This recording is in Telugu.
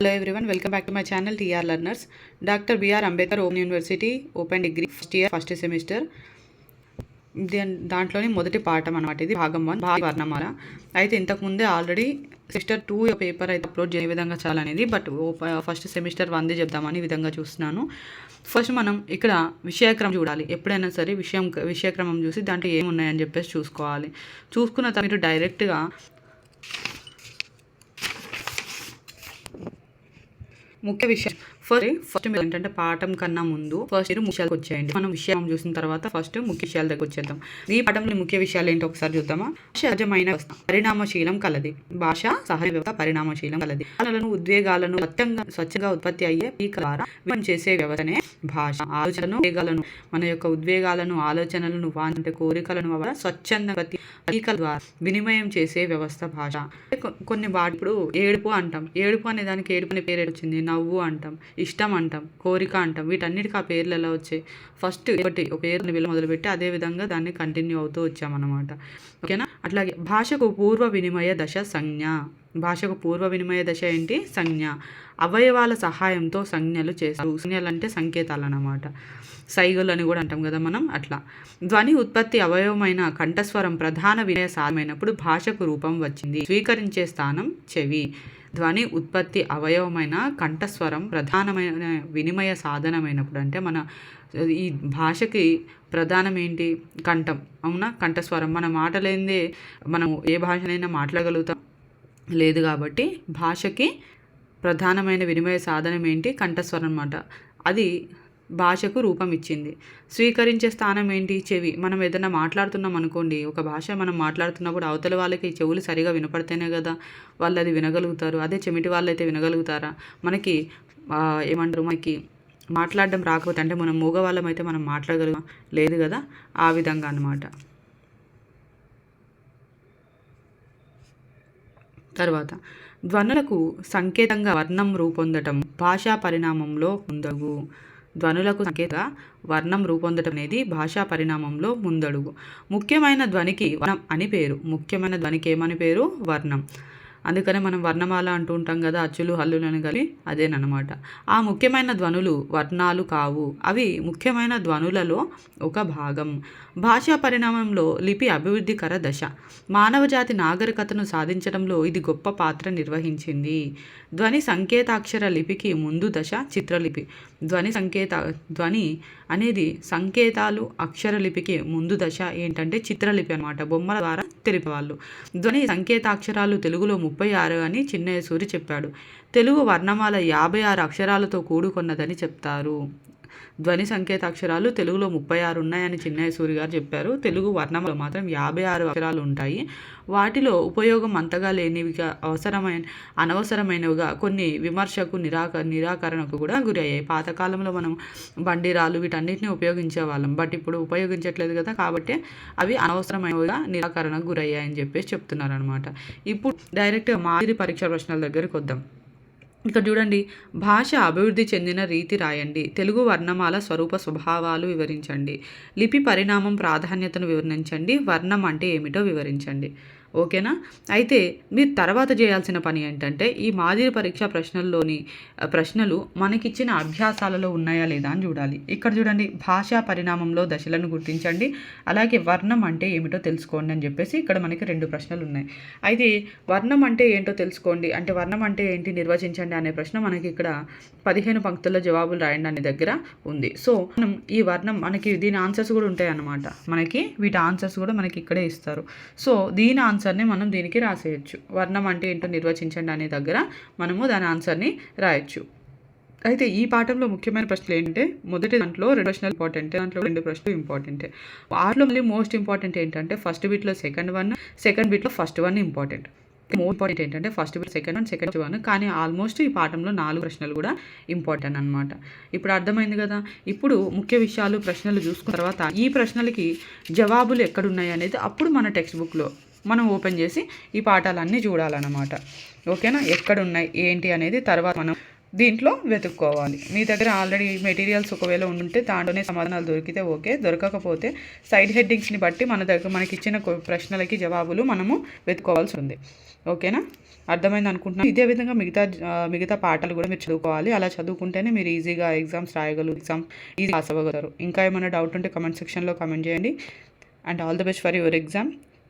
Hello everyone welcome back to my channel TR learners doctor BR Ambedkar open university open degree first year first semester దాంట్లోని మొదటి పాఠం అనమాట ఇది భాగం వన్ భాగ వర్ణమాల. అయితే ఇంతకుముందే ఆల్రెడీ సెమిస్టర్ టూ పేపర్ అయితే అప్లోడ్ చేయ విధంగా చాలనేది బట్ ఫస్ట్ సెమిస్టర్ వన్ది చెప్దామని విధంగా చూస్తున్నాను. ఫస్ట్ మనం ఇక్కడ విషయక్రమం చూడాలి. ఎప్పుడైనా సరే విషయం విషయక్రమం చూసి దాంట్లో ఏమున్నాయని చెప్పేసి చూసుకోవాలి. చూసుకున్న తర్వాత మీరు డైరెక్ట్గా ముఖ్య విషయం ఫస్ట్ ఫస్ట్ మీరు ఏంటంటే పాఠం కన్నా ముందు ఫస్ట్ మీరు ముఖ్యాలకు వచ్చేయండి. మనం విషయం చూసిన తర్వాత ఫస్ట్ ముఖ్య విషయాల దగ్గర వచ్చేద్దాం. ఈ పాఠంలో ముఖ్య విషయాలు ఏంటో ఒకసారి చూద్దామా? సహజమైన పరిణామశీలం కలది. భాష సహజ వ్యవస్థ పరిణామశీలం కలది. భావనలను ఉద్వేగాలను స్వచ్ఛంగా స్వచ్ఛంగా ఉత్పత్తి అయ్యే పీక ద్వారా మనం చేసే వ్యవస్థనే భాష. ఆలోచనను ఉద్వేగాలను మన యొక్క ఉద్వేగాలను ఆలోచనలను వాంటే కోరికలను స్వచ్ఛంద పీకల ద్వారా వినిమయం చేసే వ్యవస్థ భాష. కొన్ని వాటి ఇప్పుడు ఏడుపు అంటాం. ఏడుపు అనే దానికి ఏడుపు అనే పేరు వచ్చింది? నవ్వు అంటాం. ఇష్టం అంటాం కోరిక అంటాం. వీటన్నిటికి ఆ పేర్లు ఎలా వచ్చాయి ఫస్ట్ ఒకటి ఒక పేరుని విలువ మొదలుపెట్టి అదే విధంగా దాన్ని కంటిన్యూ అవుతూ వచ్చామన్నమాట. ఓకేనా? అట్లాగే భాషకు పూర్వ వినిమయ దశ సంజ్ఞ. భాషకు పూర్వ వినిమయ దశ ఏంటి? సంజ్ఞ. అవయవాల సహాయంతో సంజ్ఞలు చేస్తారు. సంజ్ఞలు అంటే సంకేతాలు అన్నమాట సైగలు అని కూడా అంటాం కదా మనం అట్లా. ధ్వని ఉత్పత్తి అవయవమైన కంఠస్వరం ప్రధాన వినయ సాధమైనప్పుడు భాషకు రూపం వచ్చింది. స్వీకరించే స్థానం చెవి. ధ్వని ఉత్పత్తి అవయవమైన కంఠస్వరం ప్రధానమైన వినిమయ సాధనమైనప్పుడు అంటే మన ఈ భాషకి ప్రధానం ఏంటి? కంఠం. అవునా? కంఠస్వరం. మన మాటలేందే? మనం ఏ భాషనైనా మాట్లాడగలుగుతాం? లేదు కాబట్టి భాషకి ప్రధానమైన వినిమయ సాధనం ఏంటి? కంఠస్వరం అన్నమాట. అది భాషకు రూపం ఇచ్చింది. స్వీకరించే స్థానం ఏంటి చెవి. మనం ఏదైనా మాట్లాడుతున్నాం అనుకోండి ఒక భాష మనం మాట్లాడుతున్నప్పుడు అవతల వాళ్ళకి చెవులు సరిగా వినపడితేనే కదా వాళ్ళు అది వినగలుగుతారు. అదే చెమిటి వాళ్ళు అయితే వినగలుగుతారా? మనకి ఏమంటారు? మనకి మాట్లాడడం రాకపోతే అంటే మనం మూగవాళ్ళం అయితే మనం మాట్లాడగలం లేదు కదా? ఆ విధంగా అన్నమాట. తర్వాత ధ్వనులకు సంకేతంగా వర్ణం రూపొందటం భాషా పరిణామంలో ఉండవు ధ్వనులకు సంకేత వర్ణం రూపొందటం అనేది భాషా పరిణామంలో ముందడుగు. ముఖ్యమైన ధ్వనికి వర్ణం అని పేరు. ముఖ్యమైన ధ్వనికి ఏమని పేరు? వర్ణం. అందుకనే మనం వర్ణమాల అంటూ ఉంటాం కదా అచ్చులు హల్లులను కలిపి కలిగి అదేనమాట ఆ ముఖ్యమైన ధ్వనులు వర్ణాలు కావు. అవి ముఖ్యమైన ధ్వనులలో ఒక భాగం. భాషా పరిణామంలో లిపి అభివృద్ధికర దశ. మానవజాతి నాగరికతను సాధించడంలో ఇది గొప్ప పాత్ర నిర్వహించింది. ధ్వని సంకేతాక్షర లిపికి ముందు దశ చిత్రలిపి. ధ్వని సంకేత ధ్వని అనేది సంకేతాలు అక్షరలిపికి ముందు దశ ఏంటంటే చిత్రలిపి అనమాట బొమ్మల ద్వారా తెలిపేవాళ్ళు ధ్వని సంకేతాక్షరాలు తెలుగులో ముప్పై ఆరు అని చిన్నయ్య సూరి చెప్పాడు. తెలుగు వర్ణమాల యాభై ఆరు అక్షరాలతో కూడుకున్నదని చెప్తారు. ధ్వని సంకేతాక్షరాలు తెలుగులో ముప్పై ఆరు ఉన్నాయని చిన్నయ్య సూరి గారు చెప్పారు. తెలుగు వర్ణంలో మాత్రం యాభై ఆరు అక్షరాలు ఉంటాయి. వాటిలో ఉపయోగం అంతగా లేనివిగా అవసరమైన అనవసరమైనవిగా కొన్ని విమర్శకు నిరాక నిరాకరణకు కూడా గురి అయ్యాయి పాతకాలంలో మనం బండిరాలు వీటన్నిటిని ఉపయోగించే వాళ్ళం. బట్ ఇప్పుడు ఉపయోగించట్లేదు కదా కాబట్టి అవి అనవసరమైనవిగా నిరాకరణకు గురయ్యాయని చెప్పేసి చెప్తున్నారు అనమాట ఇప్పుడు డైరెక్ట్గా మాదిరి పరీక్ష ప్రశ్నల దగ్గరికి వద్దాం. ఇక్కడ చూడండి భాష అభివృద్ధి చెందిన రీతి రాయండి. తెలుగు వర్ణమాల స్వరూప స్వభావాలు వివరించండి. లిపి పరిణామం ప్రాధాన్యతను వివరించండి. వర్ణం అంటే ఏమిటో వివరించండి. ఓకేనా? అయితే మీరు తర్వాత చేయాల్సిన పని ఏంటంటే ఈ మాదిరి పరీక్ష ప్రశ్నల్లోని ప్రశ్నలు మనకిచ్చిన అభ్యాసాలలో ఉన్నాయా లేదా అని చూడాలి. ఇక్కడ చూడండి భాషా పరిణామంలో దశలను గుర్తించండి. అలాగే వర్ణం అంటే ఏమిటో తెలుసుకోండి అని చెప్పేసి ఇక్కడ మనకి రెండు ప్రశ్నలు ఉన్నాయి. అయితే వర్ణం అంటే ఏంటో తెలుసుకోండి. అంటే వర్ణం అంటే ఏంటి నిర్వచించండి అనే ప్రశ్న మనకి ఇక్కడ పదిహేను పంక్తుల్లో జవాబులు రాయండి అనే దగ్గర ఉంది. సో మనం ఈ వర్ణం మనకి దీని ఆన్సర్స్ కూడా ఉంటాయి అన్నమాట మనకి వీటి ఆన్సర్స్ కూడా మనకి ఇక్కడే ఇస్తారు. సో దీని ఆన్సర్ని మనం దీనికి రాసేయచ్చు. వర్ణం అంటే ఏంటో నిర్వచించండి అనే దగ్గర మనము దాని ఆన్సర్ని రాయొచ్చు. అయితే ఈ పాఠంలో ముఖ్యమైన ప్రశ్నలు ఏంటంటే మొదటి దాంట్లో రెండు ప్రశ్నలు ఇంపార్టెంట్ దాంట్లో రెండు ప్రశ్నలు ఇంపార్టెంట్ వాటిలో మళ్ళీ మోస్ట్ ఇంపార్టెంట్ ఏంటంటే ఫస్ట్ బిట్లో second one second బిట్లో first one important most important ఏంటంటే first bit second one second one కానీ ఆల్మోస్ట్ ఈ పాఠంలో నాలుగు ప్రశ్నలు కూడా ఇంపార్టెంట్ అనమాట ఇప్పుడు అర్థమైంది కదా? ఇప్పుడు ముఖ్య విషయాలు ప్రశ్నలు చూసుకున్న తర్వాత ఈ ప్రశ్నలకి జవాబులు ఎక్కడున్నాయి అనేది అప్పుడు మన టెక్స్ట్ బుక్లో మనం ఓపెన్ చేసి ఈ పాఠాలన్నీ చూడాలన్నమాట. ఓకేనా? ఎక్కడున్నాయి? ఏంటి అనేది తర్వాత మనం దీంట్లో వెతుక్కోవాలి. మీ దగ్గర ఆల్రెడీ మెటీరియల్స్ ఒకవేళ ఉంటే దాంట్లోనే సమాధానాలు దొరికితే ఓకే. దొరకకపోతే సైడ్ హెడ్డింగ్స్ని బట్టి మన దగ్గర మనకి ఇచ్చిన ప్రశ్నలకి జవాబులు మనము వెతుక్కోవాల్సి ఉంది. ఓకేనా? అర్థమైంది అనుకుంటున్నాను ఇదే విధంగా మిగతా మిగతా పాటలు కూడా మీరు చదువుకోవాలి. అలా చదువుకుంటేనే మీరు ఈజీగా ఎగ్జామ్స్ రాయగలరు. ఎగ్జామ్ ఈజీ పాస్ అవ్వగలరు ఇంకా ఏమైనా డౌట్ ఉంటే కమెంట్ సెక్షన్లో కమెంట్ చేయండి. And all the best for your exam.